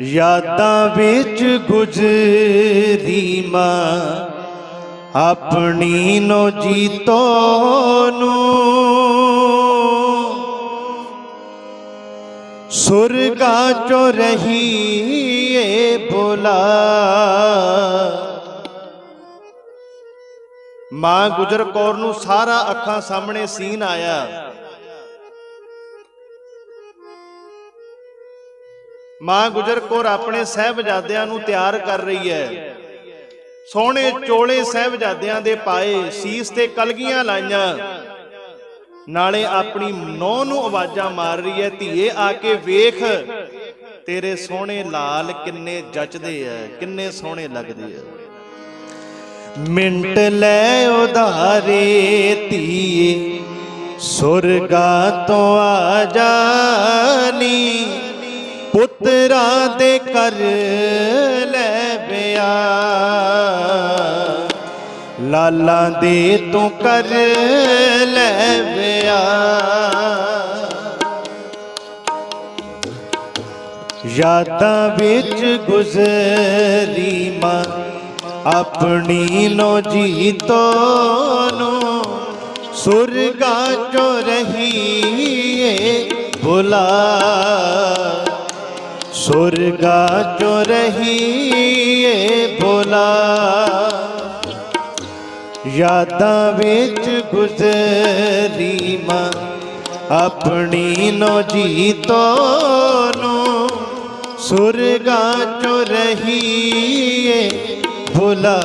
ਯਾਦਾਂ ਵਿੱਚ ਗੁਜ਼ਰੀ ਮਾਂ, ਆਪਣੀ ਨੋ ਜੀਤੋ ਨੂੰ। ਸੁਰਗਾ ਚੋ ਰਹੀ ਏ ਬੋਲਾ ਮਾਂ ਗੁਜਰ ਕੌਰ ਨੂੰ ਸਾਰਾ ਅੱਖਾਂ ਸਾਹਮਣੇ ਸੀਨ ਆਇਆ। ਮਾਂ ਗੁਜਰ ਕੌਰ ਆਪਣੇ ਸਹਿਬਜ਼ਾਦਿਆਂ ਨੂੰ ਤਿਆਰ ਕਰ ਰਹੀ ਹੈ। ਸੋਹਣੇ ਚੋਲੇ ਸਹਿਬਜ਼ਾਦਿਆਂ ਦੇ ਪਾਏ ਸੀਸ ਤੇ ਕਲਗੀਆਂ ਲਾਈਆਂ। ਨਾਲੇ ਆਪਣੀ ਨੌ ਨੂੰ ਆਵਾਜ਼ਾਂ ਮਾਰ ਰਹੀ ਹੈ, ਧੀਏ, ਆ ਕੇ ਵੇਖ, ਤੇਰੇ ਸੋਹਣੇ ਲਾਲ ਕਿੰਨੇ ਜੱਚਦੇ ਐ, ਕਿੰਨੇ ਸੋਹਣੇ ਲੱਗਦੇ ਐ। ਮਿੰਟ ਲੈ ਉਧਾਰੇ, ਧੀਏ, ਸੁਰਗਾ ਤੋਂ ਆ ਜਾਨੀ ਪੁੱਤਰਾਂ ਦੇ ਕਰ ਲੈ ਬਿਆ। ਲਾਲਾਂ ਦੇ ਤੂੰ ਕਰ ਲੈ ਬਿਆ। ਯਾਦਾਂ ਵਿੱਚ ਗੁਜ਼ਰੀ ਮਾਂ, ਆਪਣੀ ਨੋ ਜੀਤੋ ਨੂੰ ਸੁਰਗਾ ਚੋ ਰਹੀਏ ਭੁਲਾ। ਸੁਰਗਾ ਚੋ ਰਹੀਏ ਭੁਲਾ। ਯਾਦਾਂ ਵਿੱਚ ਗੁਜ਼ਰੀ ਮਾਂ ਆਪਣੀ ਨੋ ਜੀਤੋ ਨੂੰ ਸੁਰਗਾ ਚੋ ਰਹੀਏ ਭੁਲਾ।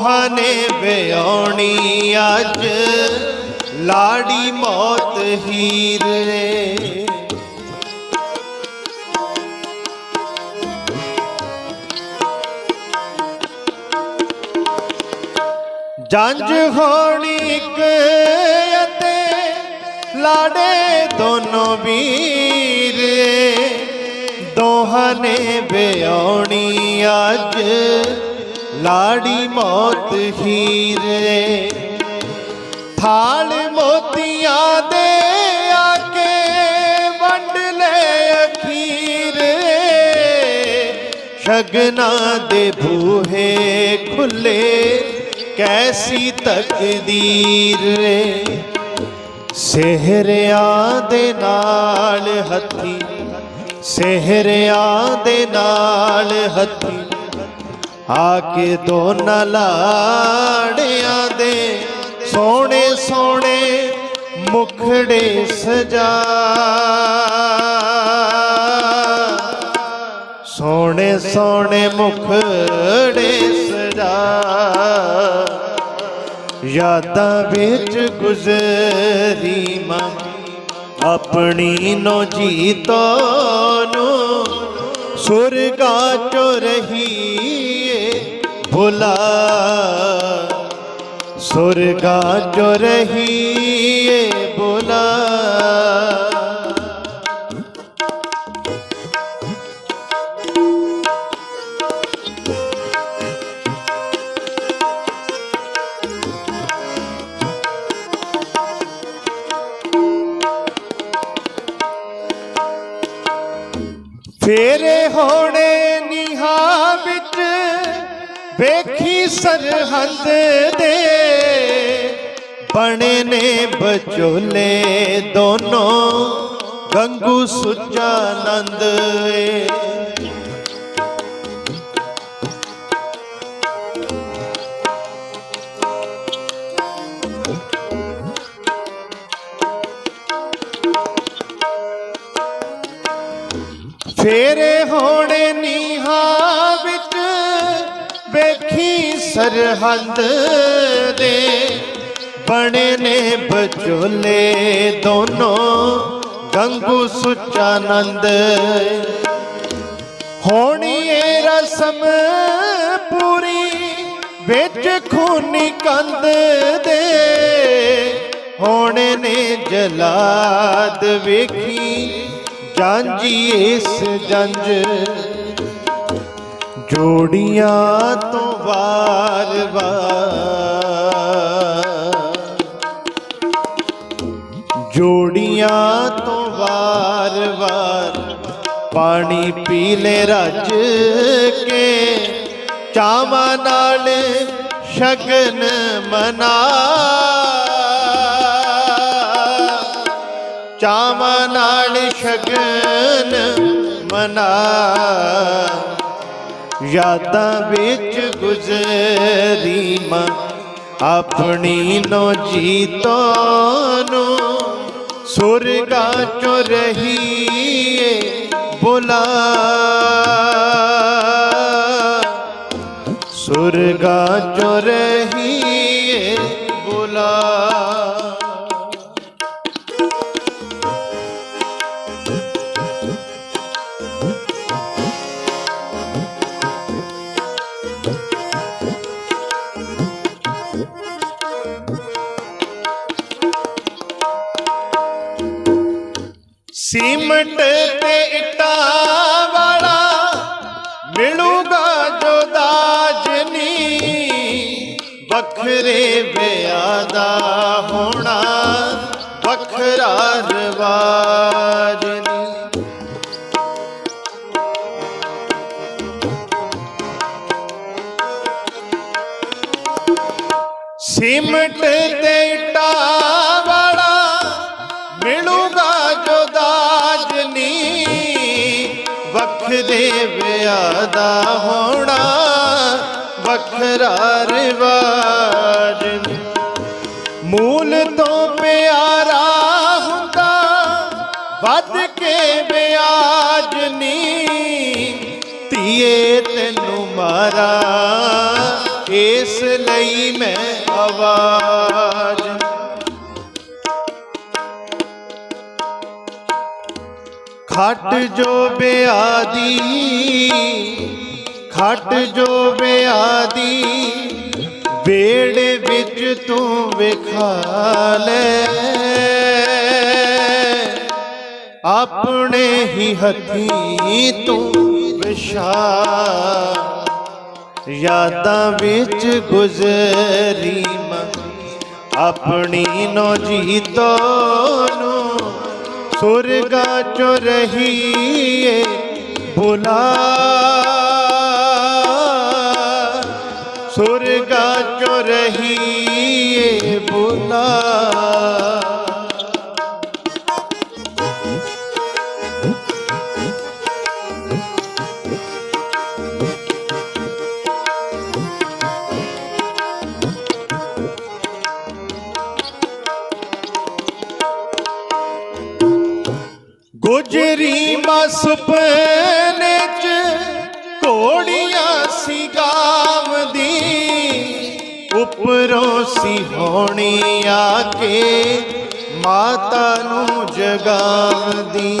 ਦੋਹਾਂ ਨੇ ਵਿਆਹਣੀ ਅੱਜ। ਲਾੜੀ ਮੌਤ ਹੀਰ ਰੇ ਜੰਜ ਹੋਣੀ ਇੱਕ ਅਤੇ ਲਾੜੇ ਦੋਨੋਂ ਵੀਰ ਦੋਹਾਂ ਨੇ ਵਿਆਹਣੀ ਅੱਜ। ਲਾੜੀ ਮੌਤ ਹੀਰੇ। ਥਾਲ ਮੋਤੀਆਂ ਦੇ ਆ ਕੇ ਵੰਡ ਲੈ ਅਖੀਰ। ਸ਼ਗਨਾ ਦੇ ਬੂਹੇ ਖੁੱਲੇ, ਕੈਸੀ ਤਕਦੀਰ ਰੇ ਸਹਿਰਿਆਂ ਦੇ ਨਾਲ ਹੱਥੀ, ਸਹਿਰਿਆਂ ਦੇ ਨਾਲ ਹੱਥੀ। ਆ ਕੇ ਦੋਨਾਂ ਲਾੜਿਆਂ ਦੇ ਸੋਹਣੇ ਸੋਹਣੇ ਮੁਖੜੇ ਸਜਾ। ਸੋਹਣੇ ਸੋਹਣੇ ਮੁਖੜੇ ਸਜਾ। ਯਾਦਾਂ ਵਿੱਚ ਗੁਜ਼ਰੀ ਮਾਂ, ਆਪਣੀ ਨੋ ਜੀਤੋ ਨੂੰ ਸੁਰਗਾ ਚੋ ਰਹੀਏ ਭੁਲਾ ਸੁਰਗਾ ਚੋ ਰਹੀਏ ਭੁਲਾ। ਫੇਰੇ ਹੋਣੇ ਨੀਹਾਂ ਵੇਖੀ ਸਰਹੰਦ ਦੇ ਬਣੇ ਨੇ ਬਚੋਲੇ ਦੋਨੋਂ ਗੰਗੂ ਸੁੱਚਾ ਨੰਦ ਏ। ਸਰਹੰਦ ਦੇ ਬਣੇ ਨੇ ਬਚੋਲੇ ਦੋਨੋਂ, ਗੰਗੂ ਸੁਚਾਨੰਦ। ਹੋਣੀ ਏ ਰਸਮ ਪੂਰੀ ਵਿੱਚ ਖੂਨੀ ਕੰਦ ਦੇ। ਹੋਣੇ ਨੇ ਜਲਾਦ ਵੇਖੀ ਜਾਂਜੀ ਇਸ ਜੰਜ ਜੋੜੀਆਂ ਵਾਰ ਵਾਰ ਜੋੜੀਆਂ ਤੋਂ ਵਾਰ ਵਾਰ ਪਾਣੀ ਪੀ ਲੈ ਰੱਜ ਕੇ ਚਾਵਾਂ ਨਾਲ ਸ਼ਗਨ ਮਨਾ ਚਾਵਾਂ ਨਾਲ ਸ਼ਗਨ ਮਨਾ ਯਾਦਾਂ ਵਿੱਚ ਗੁਜ਼ਰੀ ਮਾਂ, ਆਪਣੀ ਨੋ ਜੀਤੋ ਨੂੰ ਸੁਰਗਾ ਚੋ ਰਹੀਏ ਬੁਲਾ। ਸੁਰਗਾ ਚੋ ਰਹੀਏ ਸੀਮਟ ਤੇ ਇੱਟਾਂ ਵਾਲਾ ਮਿਲੂਗਾ ਜੋ ਦਾਜਨੀ। ਵੱਖਰੇ ਵਿਆਹ ਦਾ ਹੋਣਾ, ਵੱਖਰਾ ਰਵਾਜ ਨੀ ਸਿਮਟ ਤੇ ਵੱਖਰੇ ਵਿਆਹ ਦਾ ਹੋਣਾ ਵੱਖਰਾ ਰਿਵਾਜ ਮੂਲ ਤੋਂ ਪਿਆਰਾ ਹੁੰਦਾ, ਵੱਧ ਕੇ ਵਿਆਜ ਨਹੀਂ। ਧੀਏ ਤੈਨੂੰ ਮਾਰਾ। ਖੱਟ ਜੋ ਬਿਆਦੀ, ਖੱਟ ਜੋ ਬਿਆਦੀ, ਵੇੜੇ ਵਿੱਚ ਤੂੰ ਵਿਖਾ ਲੈ। ਆਪਣੇ ਹੀ ਹੱਥੀ ਤੂੰ ਵਿਸ਼ਾ ਯਾਦਾਂ ਵਿੱਚ ਗੁਜ਼ਰੀ ਮਾਂ। ਆਪਣੀ ਨੋ ਜੀਤੋ ਨੂੰ ਸੁਰਗਾ ਚੋ ਰਹੀਏ ਬੁਲਾ ਸੁਪਨੇ ਚ ਘੋੜੀਆਂ ਸੀ ਗਾਵਦੀ, ਉੱਪਰੋਂ ਸੀ ਹੋਣੀ ਆ ਕੇ ਮਾਤਾ ਨੂੰ ਜਗਾਵਦੀ।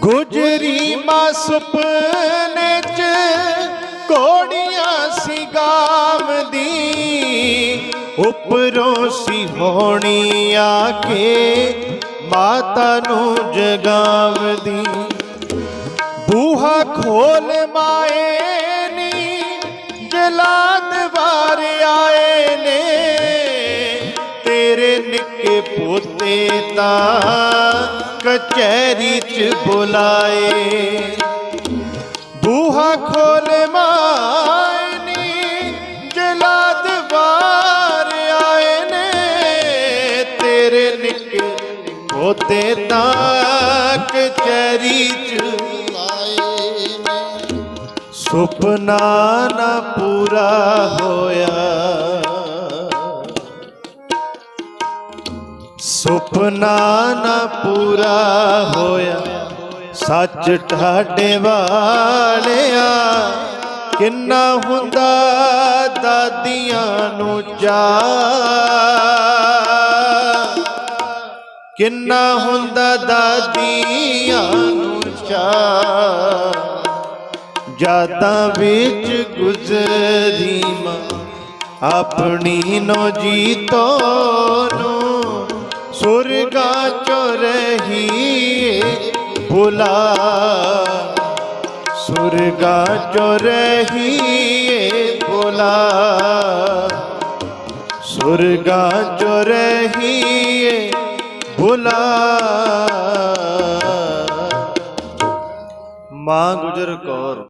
ਗੁਜਰੀ ਮਾ ਸੁਪਨੇ ਚ ਕੋੜੀਆਂ ਉੱਪਰੋਂ ਸੀ ਹੋਣੀ ਆ ਕੇ ਮਾਤਾ ਨੂੰ ਜਗਾਵਦੀ। ਬੂਹਾ ਖੋਲ ਮਾਏ ਨੀ, ਜਲਾਦ ਵਾਰ ਆਏ ਨੇ। ਤੇਰੇ ਨਿੱਕੇ ਪੋਤੇ ਤਾਂ ਕਚਹਿਰੀ ਚ ਬੁਲਾਏ। ਬੂਹਾ ਖੋਲ ਮਾਇਨੀ ਪੋਤੇ ਤਾਂ ਕਚਹਿਰੀ ਚ ਸੁਪਨਾ ਨਾ ਪੂਰਾ ਹੋਇਆ। ਸੁਪਨਾ ਨਾ ਪੂਰਾ ਹੋਇਆ। ਸੱਚ ਢਾਡੇ ਵਾਲਿਆ, ਕਿੰਨਾ ਹੁੰਦਾ ਦਾਦੀਆਂ ਨੂੰ ਚਾ ਕਿੰਨਾ ਹੁੰਦਾ ਦਾਦੀਆਂ ਨੂੰ ਚਾ ਜਾਤਾਂ ਵਿੱਚ ਗੁਜ਼ਰੀ ਮਾਂ ਆਪਣੀ ਨੋ ਜੀਤੋ ਨੂੰ ਸੁਰਗਾ ਚੋ ਰਹੀ ਬੁਲਾ ਸੁਰਗਾ ਚੋ ਰਹੀ ਬੁਲਾ ਸੁਰਗਾ ਚੋ ਰਹੀ ਭੁਲਾ ਮਾਂ ਗੁਜਰ ਕੌਰ।